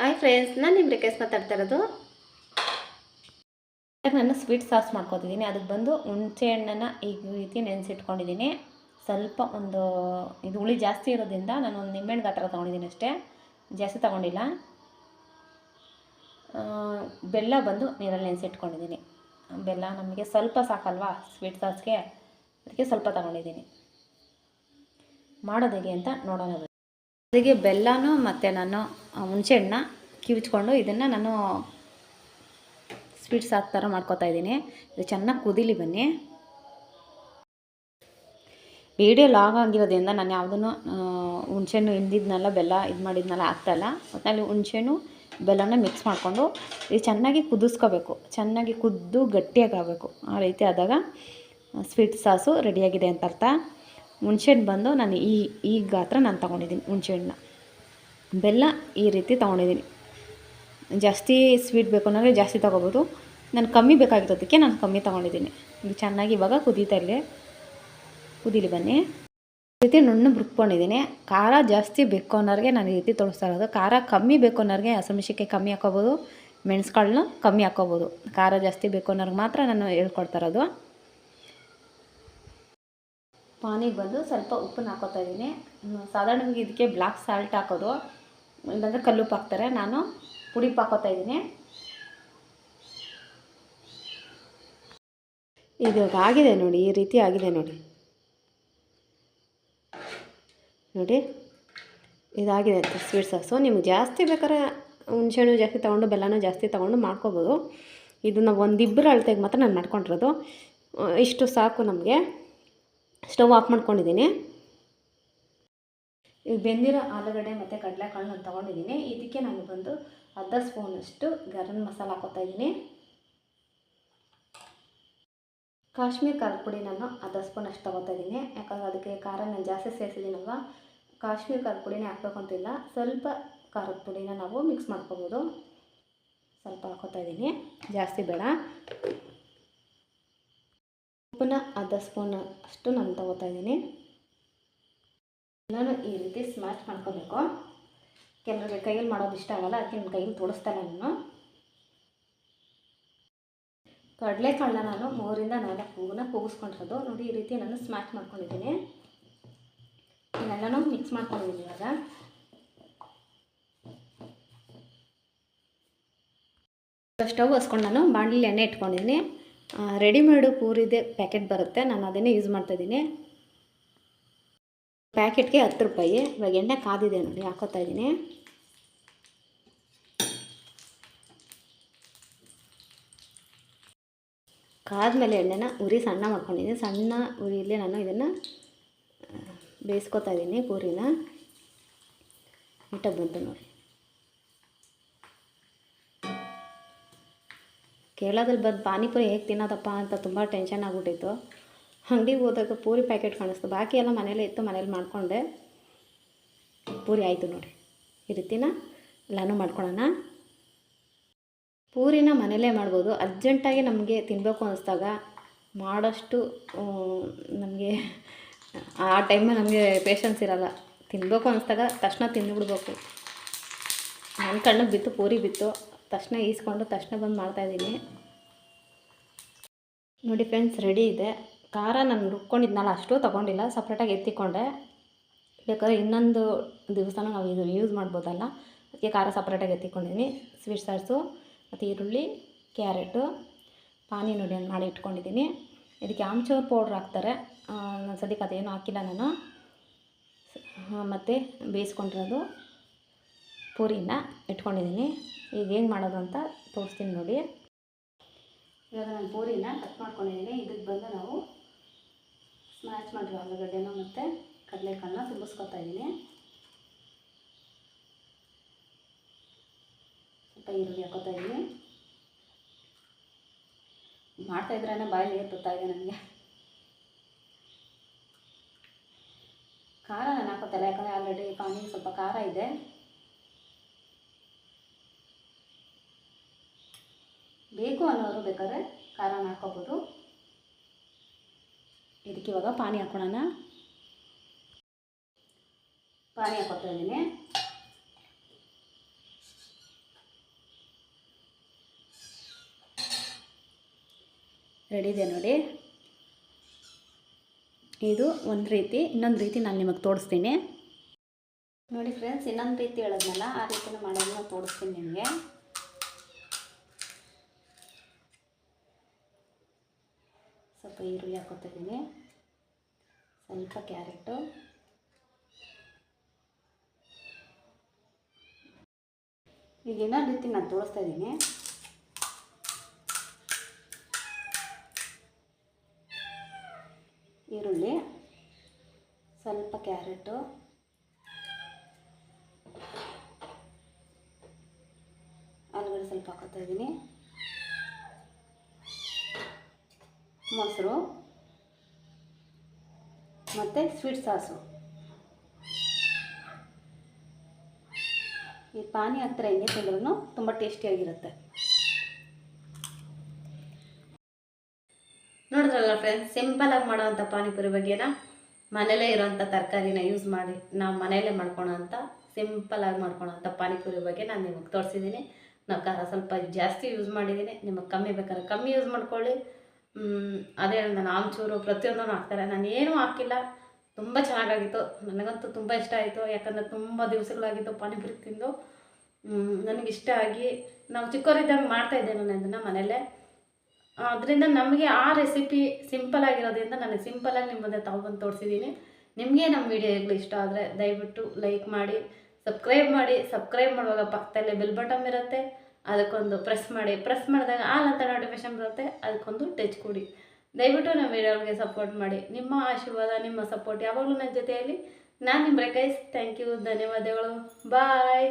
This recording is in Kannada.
ಹಾಯ್ ಫ್ರೆಂಡ್ಸ್ ನಾನು ನಿಮ್ಮ ರಿಕ್ವೆಸ್ಟ್ ಮಾತಾಡ್ತಾ ಇರೋದು. ನಾನು ಸ್ವೀಟ್ ಸಾಸ್ ಮಾಡ್ಕೊತಿದ್ದೀನಿ. ಅದಕ್ಕೆ ಬಂದು ಹುಣಸೆ ಹಣ್ಣನ್ನು ಈ ರೀತಿ ನೆನೆಸಿಟ್ಕೊಂಡಿದ್ದೀನಿ. ಸ್ವಲ್ಪ ಒಂದು ಇದು ಹುಳಿ ಜಾಸ್ತಿ ಇರೋದ್ರಿಂದ ನಾನು ಒಂದು ನಿಂಬೆಹಣ್ಣು ಗಾತ್ರ ತೊಗೊಂಡಿದ್ದೀನಿ ಅಷ್ಟೇ. ಜಾಸ್ತಿ ತೊಗೊಂಡಿಲ್ಲ. ಬೆಲ್ಲ ಬಂದು ನೀರಲ್ಲಿ ನೆನೆಸಿಟ್ಕೊಂಡಿದ್ದೀನಿ. ಬೆಲ್ಲ ನಮಗೆ ಸ್ವಲ್ಪ ಸಾಕಲ್ವಾ ಸ್ವೀಟ್ ಸಾಸ್ಗೆ ಅದಕ್ಕೆ ಸ್ವಲ್ಪ ತೊಗೊಂಡಿದ್ದೀನಿ. ಮಾಡೋದಕ್ಕೆ ಅಂತ ನೋಡೋಣ ಅದಕ್ಕೆ ಬೆಲ್ಲನೂ ಮತ್ತು ನಾನು ಹುಣಸೆಹಣ್ಣ ಕಿವಿಚ್ಕೊಂಡು ಇದನ್ನು ನಾನು ಸ್ವೀಟ್ಸ್ ಸಾಸ್ ಥರ ಮಾಡ್ಕೊತಾ ಇದ್ದೀನಿ. ಇದು ಚೆನ್ನಾಗಿ ಕುದಿಲಿ ಬನ್ನಿ. ವಿಡಿಯೋ ಲಾಗ್ ಆಗಿರೋದ್ರಿಂದ ನಾನು ಯಾವುದನ್ನು ಹುಣಸೆಹಣ್ಣು ಹಿಂದಿದ್ನಲ್ಲ, ಬೆಲ್ಲ ಇದು ಮಾಡಿದ್ನಲ್ಲ ಆಗ್ತಾಯಿಲ್ಲ ಒಟ್ಟಿನಲ್ಲಿ ಹುಣಸೆಹಣ್ಣು, ಬೆಲ್ಲನ ಮಿಕ್ಸ್ ಮಾಡಿಕೊಂಡು ಇದು ಚೆನ್ನಾಗಿ ಕುದಿಸ್ಕೋಬೇಕು. ಚೆನ್ನಾಗಿ ಕುದ್ದು ಗಟ್ಟಿಯಾಗಬೇಕು ಆ ರೀತಿ ಆದಾಗ ಸ್ವೀಟ್ ಸಾಸು ರೆಡಿಯಾಗಿದೆ ಅಂತ ಅರ್ಥ. ಹುಣ್ಸೆಹಣ್ಣು ಬಂದು ನಾನು ಈ ಈ ಗಾತ್ರ ನಾನು ತೊಗೊಂಡಿದ್ದೀನಿ, ಹುಣ್ಸೆಹಣ್ಣನ್ನ. ಬೆಲ್ಲ ಈ ರೀತಿ ತೊಗೊಂಡಿದ್ದೀನಿ. ಜಾಸ್ತಿ ಸ್ವೀಟ್ ಬೇಕು ಅಂದರೆ ಜಾಸ್ತಿ ತೊಗೋಬೋದು. ನಾನು ಕಮ್ಮಿ ಬೇಕಾಗಿರೋದಕ್ಕೆ ನಾನು ಕಮ್ಮಿ ತೊಗೊಂಡಿದ್ದೀನಿ. ಇದು ಚೆನ್ನಾಗಿ ಇವಾಗ ಕುದೀತಾ ಇರಲಿ. ಕುದೀಲಿ ಬನ್ನಿ. ಈ ರೀತಿ ನುಣ್ಣು ಬುರ್ಕೊಂಡಿದ್ದೀನಿ ಖಾರ ಜಾಸ್ತಿ ಬೇಕು ಅನ್ನೋರಿಗೆ ನಾನು ಈ ರೀತಿ ತೋರಿಸ್ತಾ ಇರೋದು. ಖಾರ ಕಮ್ಮಿ ಬೇಕು ಅನ್ನೋರಿಗೆ ಹಸಮಿಷಕ್ಕೆ ಕಮ್ಮಿ ಹಾಕೋಬೋದು. ಮೆಣಸುಗಳನ್ನ ಕಮ್ಮಿ ಹಾಕೋಬೋದು. ಖಾರ ಜಾಸ್ತಿ ಬೇಕು ಅನ್ನೋರಿಗೆ ಮಾತ್ರ ನಾನು ಹೇಳ್ಕೊಡ್ತಾ ಇರೋದು. ಪಾನಿಗೆ ಬಂದು ಸ್ವಲ್ಪ ಉಪ್ಪನ್ನ ಹಾಕೋತಾ ಇದ್ದೀನಿ. ಸಾಧಾರಣವಾಗಿ ಇದಕ್ಕೆ ಬ್ಲ್ಯಾಕ್ ಸಾಲ್ಟ್ ಹಾಕೋದು. ಇಲ್ಲಾಂದರೆ ಕಲ್ಲು ಹಾಕ್ತಾರೆ ನಾನು ಪುಡಿ ಹಾಕೋತಾ ಇದ್ದೀನಿ. ಇದು ಆಗಿದೆ ನೋಡಿ, ಈ ರೀತಿ ಆಗಿದೆ ನೋಡಿ. ನೋಡಿ, ಇದಾಗಿದೆ ಅಂತ ಸ್ವೀಟ್ ಸಾಸು. ನಿಮ್ಗೆ ಜಾಸ್ತಿ ಬೇಕಾದ್ರೆ ಹುಣ್ಸೆಹಣ್ಣು ಜಾಸ್ತಿ ತೊಗೊಂಡು, ಬೆಲ್ಲನೂ ಜಾಸ್ತಿ ತೊಗೊಂಡು ಮಾಡ್ಕೋಬೋದು. ಇದನ್ನು ಒಂದಿಬ್ಬರು ಅಳತೆಗೆ ಮಾತ್ರ ನಾನು ಮಾಡ್ಕೊಂಡಿರೋದು. ಇಷ್ಟು ಸಾಕು ನಮಗೆ. ಸ್ಟವ್ ಆಫ್ ಮಾಡ್ಕೊಂಡಿದ್ದೀನಿ. ಈಗ ಬೆಂದಿರೋ ಆಲೂಗಡ್ಡೆ ಮತ್ತು ಕಡಲೆಕಾಳು ನಾನು ತೊಗೊಂಡಿದ್ದೀನಿ. ಇದಕ್ಕೆ ನಾನು ಬಂದು ಅರ್ಧ ಸ್ಪೂನಷ್ಟು ಗರಂ ಮಸಾಲ ಹಾಕೋತಾ ಇದ್ದೀನಿ. ಕಾಶ್ಮೀರ್ ಖಾರದ ಪುಡಿ ನಾನು ಅರ್ಧ ಸ್ಪೂನ್ ಅಷ್ಟು ತೊಗೋತಾ ಇದ್ದೀನಿ. ಯಾಕಂದರೆ ಅದಕ್ಕೆ ಖಾರ ನಾನು ಜಾಸ್ತಿ ಸೇರಿಸಿದ್ದೀನಲ್ವ? ಕಾಶ್ಮೀರ್ ಖಾರದ ಪುಡಿನೇ ಹಾಕ್ಬೇಕು ಅಂತಿಲ್ಲ. ಸ್ವಲ್ಪ ಖಾರದ ಪುಡಿನ ನಾವು ಮಿಕ್ಸ್ ಮಾಡ್ಕೋಬೋದು. ಸ್ವಲ್ಪ ಹಾಕೋತಾ ಇದ್ದೀನಿ. ಜಾಸ್ತಿ ಬೇಡ. ಉಪ್ಪನ್ನ ಅರ್ಧ ಸ್ಪೂನ್ ಅಷ್ಟು ನಾನು ತೊಗೋತಾ ಇದ್ದೀನಿ. ನಾನು ಈ ರೀತಿ ಸ್ಮ್ಯಾಶ್ ಮಾಡ್ಕೋಬೇಕು. ಕೆಲವರಿಗೆ ಕೈಯಲ್ಲಿ ಮಾಡೋದು ಇಷ್ಟ ಆಗಲ್ಲ, ಅದಕ್ಕೆ ನಿಮ್ಮ ಕೈಯಲ್ಲಿ ತೋರಿಸ್ತಾನೆ ನಾನು. ನಾನು ಕಡಲೆಕಾಳನ್ನ ನಾನು ಮೂರಿಂದ ನಾಲ್ಕು ಹೂವನ್ನ ಕೂಗಿಸ್ಕೊಂಡಿರೋದು. ನೋಡಿ, ಈ ರೀತಿ ನಾನು ಸ್ಮ್ಯಾಶ್ ಮಾಡ್ಕೊಂಡಿದ್ದೀನಿ. ಇದೆಲ್ಲನೂ ಮಿಕ್ಸ್ ಮಾಡ್ಕೊಂಡಿದ್ದೀನಿ ಇವಾಗ. ಸ್ಟವ್ ಹಸ್ಕೊಂಡು ನಾನು ಬಾಣಲಿ ಎಣ್ಣೆ ಇಟ್ಕೊಂಡಿದ್ದೀನಿ ರೆಡಿಮೇಡು ಪೂರಿದೆ ಪ್ಯಾಕೆಟ್ ಬರುತ್ತೆ. ನಾನು ಅದನ್ನೇ ಯೂಸ್ ಮಾಡ್ತಾಯಿದ್ದೀನಿ ಪ್ಯಾಕೆಟ್ಗೆ ಹತ್ತು ರೂಪಾಯಿ. ಇವಾಗ ಎಣ್ಣೆ ಕಾದಿದೆ ನೋಡಿ, ಹಾಕೋತಾ ಇದ್ದೀನಿ. ಕಾದ್ಮೇಲೆ ಎಣ್ಣೆನ ಉರಿ ಸಣ್ಣ ಮಾಡ್ಕೊಂಡಿದ್ದೀನಿ. ಸಣ್ಣ ಉರಿಯಲ್ಲಿ ನಾನು ಇದನ್ನು ಬೇಯಿಸ್ಕೊತಾ ಇದ್ದೀನಿ ಪೂರಿನ. ಊಟ ಬಂತು ನೋಡಿ. ಕೇರಳದಲ್ಲಿ ಬಂದು ಪಾನಿಪುರಿ ಹೇಗೆ ತಿನ್ನೋದಪ್ಪ ಅಂತ ತುಂಬ ಟೆನ್ಷನ್ ಆಗ್ಬಿಟ್ಟಿತ್ತು. ಅಂಗಡಿಗೆ ಹೋದಾಗ ಪೂರಿ ಪ್ಯಾಕೆಟ್ ಕಾಣಿಸ್ತು. ಬಾಕಿ ಎಲ್ಲ ಮನೇಲೇ ಇತ್ತು, ಮನೇಲಿ ಮಾಡಿಕೊಂಡೆ. ಪೂರಿ ಆಯಿತು ನೋಡಿ ಈ ರೀತಿನ ಎಲ್ಲನೂ ಮಾಡ್ಕೊಳ್ಳೋಣ ಪೂರಿನ ಮನೇಲೇ ಮಾಡ್ಬೋದು. ಅರ್ಜೆಂಟಾಗಿ ನಮಗೆ ತಿನ್ನಬೇಕು ಅನ್ನಿಸ್ದಾಗ ಮಾಡೋಷ್ಟು ನಮಗೆ ಆ ಟೈಮಲ್ಲಿ ನಮಗೆ ಪೇಷನ್ಸ್ ಇರಲ್ಲ. ತಿನ್ನಬೇಕು ಅನ್ನಿಸ್ದಾಗ ತಕ್ಷಣ ತಿಂದುಬಿಡ್ಬೇಕು. ನನ್ನ ಕಣ್ಣಿಗೆ ಬಿತ್ತು, ಪೂರಿ ಬಿತ್ತು. ತಕ್ಷಣ ಈಸ್ಕೊಂಡು ತಕ್ಷಣ ಬಂದು ಮಾಡ್ತಾಯಿದ್ದೀನಿ ನೋಡಿ ಫ್ರೆಂಡ್ಸ್ ರೆಡಿ ಇದೆ. ಖಾರ ನಾನು ರುಬ್ಕೊಂಡಿದ್ನಲ್ಲ, ಅಷ್ಟು ತೊಗೊಂಡಿಲ್ಲ, ಸಪ್ರೇಟಾಗಿ ಎತ್ತಿಕೊಂಡೆ. ಬೇಕಾದ್ರೆ ಇನ್ನೊಂದು ದಿವಸನೂ ನಾವು ಇದು ಯೂಸ್ ಮಾಡ್ಬೋದಲ್ಲ, ಅದಕ್ಕೆ ಖಾರ ಸಪ್ರೇಟಾಗಿ ಎತ್ತಿಕೊಂಡಿದ್ದೀನಿ ಸ್ವೀಟ್ ಸಾಸು ಮತ್ತು ಈರುಳ್ಳಿ ಕ್ಯಾರೆಟು ಪಾನಿ ನೋಡಿ ನಾನು ಮಾಡಿ ಇಟ್ಕೊಂಡಿದ್ದೀನಿ ಇದಕ್ಕೆ ಆಮ್ಚೂರ್ ಪೌಡ್ರ್ ಹಾಕ್ತಾರೆ. ನಾನು ಸದ್ಯಕ್ಕೆ ಅದೇನು ಹಾಕಿಲ್ಲ ನಾನು. ಮತ್ತು ಬೇಯಿಸ್ಕೊಂಡಿರೋದು ಪೂರಿನ ಇಟ್ಕೊಂಡಿದ್ದೀನಿ ಈಗ ಏನು ಮಾಡೋದು ಅಂತ ತೋರಿಸ್ತೀನಿ ನೋಡಿ. ಇವಾಗ ನಾನು ಪೂರಿನ ಕಟ್ ಮಾಡ್ಕೊಂಡಿದ್ದೀನಿ ಇದಕ್ಕೆ ಬಂದು ನಾವು ಸ್ಮ್ಯಾಚ್ ಮಾಡಿರೋ ಆಲೂಗಡ್ಡೆನ ಮತ್ತು ಕಡಲೆಕಾಳನ್ನ ತುಂಬಿಸ್ಕೊತಾ ಇದ್ದೀನಿ ಸ್ವಲ್ಪ ಈರುಳ್ಳಿ ಹಾಕೋತಾ ಇದ್ದೀನಿ ಮಾಡ್ತಾ ಇದ್ರೇ ಬಾಯಲ್ಲಿ ನೀರು ಬರ್ತಾ ಇದೆ ನನಗೆ. ಖಾರ ನಾನು ಹಾಕೋತಲ್ಲ, ಯಾಕಂದರೆ ಆಲ್ರೆಡಿ ಪಾನಿಗೆ ಸ್ವಲ್ಪ ಖಾರ ಇದೆ. ಬೇಕು ಅನ್ನೋರು ಬೇಕಾದ್ರೆ ಖಾರನ ಹಾಕೋಬೋದು. ಇದಕ್ಕೆ ಇವಾಗ ಪಾನಿ ಹಾಕೊಳ್ಳೋಣ ಪಾನಿ ಹಾಕೋತಾ ಇದ್ದೀನಿ. ರೆಡಿ ಇದೆ ನೋಡಿ. ಇದು ಒಂದು ರೀತಿ, ಇನ್ನೊಂದು ರೀತಿ ನಾನು ನಿಮಗೆ ತೋರಿಸ್ತೀನಿ. ನೋಡಿ ಫ್ರೆಂಡ್ಸ್, ಇನ್ನೊಂದು ರೀತಿ ಹೇಳಿದ್ನಲ್ಲ, ಆ ರೀತಿಯೂ ಮಾಡೋದನ್ನ ತೋರಿಸ್ತೀನಿ ನಿಮಗೆ. ಸ್ವಲ್ಪ ಈರುಳ್ಳಿ ಹಾಕೋತಾ ಇದ್ದೀನಿ ಸ್ವಲ್ಪ ಕ್ಯಾರೆಟು. ಈಗ ಇನ್ನೊಂದು ರೀತಿ ನಾನು ತೋರಿಸ್ತಾ ಇದ್ದೀನಿ. ಈರುಳ್ಳಿ, ಸ್ವಲ್ಪ ಕ್ಯಾರೆಟು. ಆಲೂಗಡ್ಡೆ ಸ್ವಲ್ಪ ಹಾಕೋತಾ ಇದ್ದೀನಿ. ಮೊಸರು, ಮತ್ತು ಸ್ವೀಟ್ ಸಾಸು ಈ ಪಾನಿ ಹತ್ರ ಹೆಂಗೆ ತಿಂದ್ರೂ ತುಂಬ ಟೇಸ್ಟಿಯಾಗಿರುತ್ತೆ ನೋಡಿದ್ರಲ್ಲ ಫ್ರೆಂಡ್ಸ್ ಸಿಂಪಲಾಗಿ ಮಾಡೋವಂಥ ಪಾನಿಪುರಿ ಬಗ್ಗೆನ? ಮನೇಲೇ ಇರೋವಂಥ ತರಕಾರಿನ ಯೂಸ್ ಮಾಡಿ, ನಾವು ಮನೆಯಲ್ಲೇ ಮಾಡ್ಕೊಳೋಂಥ ಸಿಂಪಲಾಗಿ ಮಾಡ್ಕೊಳೋಂಥ ಪಾನಿಪುರಿ ಬಗ್ಗೆ ನಾನು ನಿಮಗೆ ತೋರಿಸಿದ್ದೀನಿ ನಾವು ಖಾರ ಸ್ವಲ್ಪ ಜಾಸ್ತಿ ಯೂಸ್ ಮಾಡಿದ್ದೀನಿ ನಿಮಗೆ ಕಮ್ಮಿ ಬೇಕಾದ್ರೆ ಕಮ್ಮಿ ಯೂಸ್ ಮಾಡ್ಕೊಳ್ಳಿ. ಅದೇ ನಾನು ಚೂರು ಪ್ರತಿಯೊಂದನ್ನು ಹಾಕ್ತಾರೆ. ನಾನು ಏನೂ ಹಾಕಿಲ್ಲ. ತುಂಬ ಚೆನ್ನಾಗಾಗಿತ್ತು. ನನಗಂತೂ ತುಂಬ ಇಷ್ಟ ಆಯಿತು. ಯಾಕಂದರೆ ತುಂಬ ದಿವಸಗಳಾಗಿತ್ತು ಪಾನಿಪುರಿ ತಿಂದು. ನನಗಿಷ್ಟ ಆಗಿ ನಾವು ಚಿಕ್ಕವರಿದ್ದಾಗ ಮಾಡ್ತಾಯಿದ್ದೆ ನಾನು ಅದನ್ನು ಮನೆಯಲ್ಲೇ ಅದರಿಂದ ನಮಗೆ ಆ ರೆಸಿಪಿ ಸಿಂಪಲ್ ಆಗಿರೋದ್ರಿಂದ ನನಗೆ ಸಿಂಪಲಾಗಿ ನಿಮ್ಮ ಮುಂದೆ ತಗೊಬಂದು ತೋರಿಸಿದ್ದೀನಿ. ನಿಮಗೆ ನಮ್ಮ ವಿಡಿಯೋಗಳು ಇಷ್ಟ ಆದರೆ ದಯವಿಟ್ಟು ಲೈಕ್ ಮಾಡಿ ಸಬ್ಸ್ಕ್ರೈಬ್ ಮಾಡಿ. ಸಬ್ಸ್ಕ್ರೈಬ್ ಮಾಡುವಾಗ ಪಕ್ಕದಲ್ಲೇ ಬೆಲ್ ಬಟನ್ ಇರುತ್ತೆ. ಅದಕ್ಕೊಂದು ಪ್ರೆಸ್ ಮಾಡಿ ಪ್ರೆಸ್ ಮಾಡಿದಾಗ ಆಲ್ ಅಂತ ನೋಟಿಫಿಕೇಶನ್ ಬರುತ್ತೆ, ಅದಕ್ಕೊಂದು ಟಚ್ ಕೊಡಿ. ದಯವಿಟ್ಟು ನಮ್ಮ ವಿಡಿಯೋಗಳಿಗೆ ಸಪೋರ್ಟ್ ಮಾಡಿ. ನಿಮ್ಮ ಆಶೀರ್ವಾದ, ನಿಮ್ಮ ಸಪೋರ್ಟ್ ಯಾವಾಗಲೂ ನನ್ನ ಜೊತೆಯಲ್ಲಿ. ನಾನು ನಿಮ್ಮ ರೇಖೈಸ್ ಥ್ಯಾಂಕ್ ಯು ಧನ್ಯವಾದಗಳು. ಬಾಯ್